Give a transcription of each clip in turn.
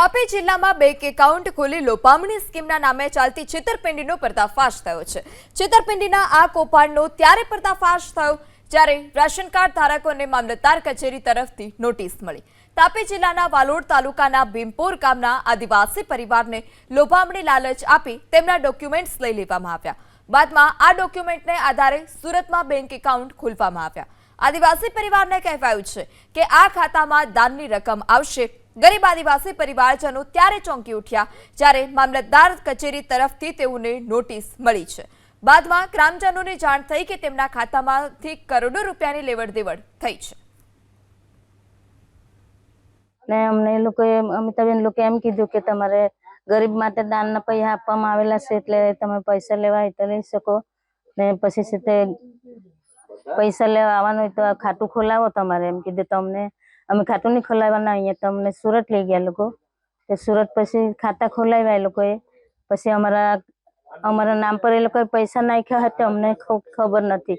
તાપી જિલ્લામાં bank account ખોલી લોપામણી સ્કીમના નામે ચાલતી છેતરપિંડીનો પર્દાફાશ થયો છે. છેતરપિંડીના આ કૌભાંડનો ત્યારે પર્દાફાશ થયો જ્યારે રાશન કાર્ડ ધારકોને મામલતદાર કચેરી તરફથી નોટિસ મળી. તાપી જિલ્લાના વાલોડ તાલુકાના ભીમપોર ગામના આદિવાસી પરિવારને લોભામણી લાલચ આપી તેમના ડોક્યુમેન્ટ્સ લઈ લેવામાં આવ્યા. બાદમાં આ ડોક્યુમેન્ટને આધારે સુરતમાં બેંક એકાઉન્ટ ખોલવામાં આવ્યા. આદિવાસી પરિવારને કહેવાયું છે કે આ ખાતામાં દાનની રકમ આવશે ગરીબ આદિવાસી પરિવારજનો ત્યારે ચોંકી ઉઠ્યા જ્યારે મામલતદાર કચેરી તરફથી તેઓને નોટિસ મળી છે. બાદમાં ગ્રામજનોને જાણ થઈ કે તેમના ખાતામાંથી કરોડો રૂપિયાની લેવડ દેવડ થઈ છે. ને અમને એ લોકોએ, અમિતાબેન લોકો એમ કીધું કે તમારે ગરીબ માટે દાનના પૈસા આપવામાં આવેલા છે એટલે તમે પૈસા લેવા હોય તો લઈ શકો. ને પછી પૈસા લેવા આવવાનું હોય તો ખાતું ખોલાવો તમારે. એમ કીધું તો અમને અમે ખાતું નહીં ખોલાવવાના અહીંયા તો અમને સુરત લઈ ગયા લોકો. તે સુરત પછી ખાતા ખોલાવ્યા એ લોકોએ. પછી અમારા અમારા નામ પર એ લોકોએ પૈસા નાખ્યા હતા, અમને ખબર નથી.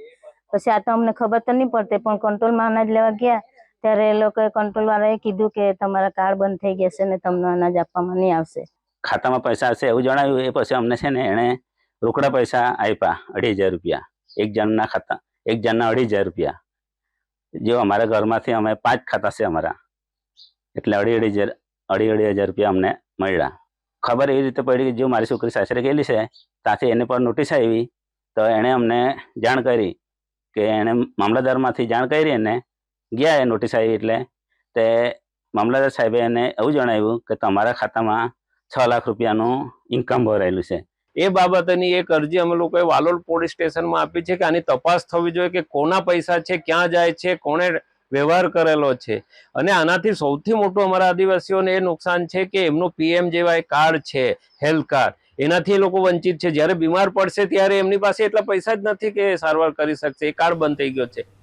પછી આ તો અમને ખબર તો નહીં પડતી, પણ કંટ્રોલમાં અનાજ લેવા ગયા, ત્યારે એ લોકોએ કંટ્રોલ વાળાએ કીધું કે તમારા કાર્ડ બંધ થઈ ગયા છે ને તમને અનાજ આપવામાં નહીં આવશે. ખાતામાં પૈસા હશે એવું જણાવ્યું, એ પછી અમને છે ને એણે રોકડા પૈસા આપ્યા અઢી હજાર રૂપિયા. એક જણના ખાતા, એક જણના અઢી હજાર રૂપિયા. જો અમારા ઘરમાંથી અમે પાંચ ખાતા છે અમારા. એટલે અઢી અઢી હજાર, અઢી અઢી હજાર રૂપિયા અમને મળ્યા. ખબર એવી રીતે પડી કે જો મારી છોકરી સાસરે ગયેલી છે, ત્યાંથી એને પર નોટિસ આવી. તો એણે અમને જાણ કરી કે એણે મામલતદારમાંથી જાણ કરી એને ગયા એ નોટિસ આવી એટલે તે મામલતદાર સાહેબે એને એવું જણાવ્યું કે તમારા ખાતામાં છ લાખ રૂપિયાનું ઇન્કમ ભરાયેલું છે. એ બાબતની એક અરજી અમે લોકોએ વાલોડ પોલીસ સ્ટેશનમાં આપી છે કે આની તપાસ થવી જોઈએ કે કોના પૈસા છે, ક્યાં જાય છે, કોણે વ્યવહાર કરેલો છે. અને આનાથી સૌથી મોટું અમારા આદિવાસીઓને એ નુકસાન છે કે એમનું પીએમ જેવા કાર્ડ છે, હેલ્થ કાર્ડ, એનાથી એ લોકો વંચિત છે. જ્યારે બીમાર પડશે ત્યારે એમની પાસે એટલા પૈસા જ નથી કે સારવાર કરી શકશે. એ કાર્ડ બંધ થઈ ગયો છે.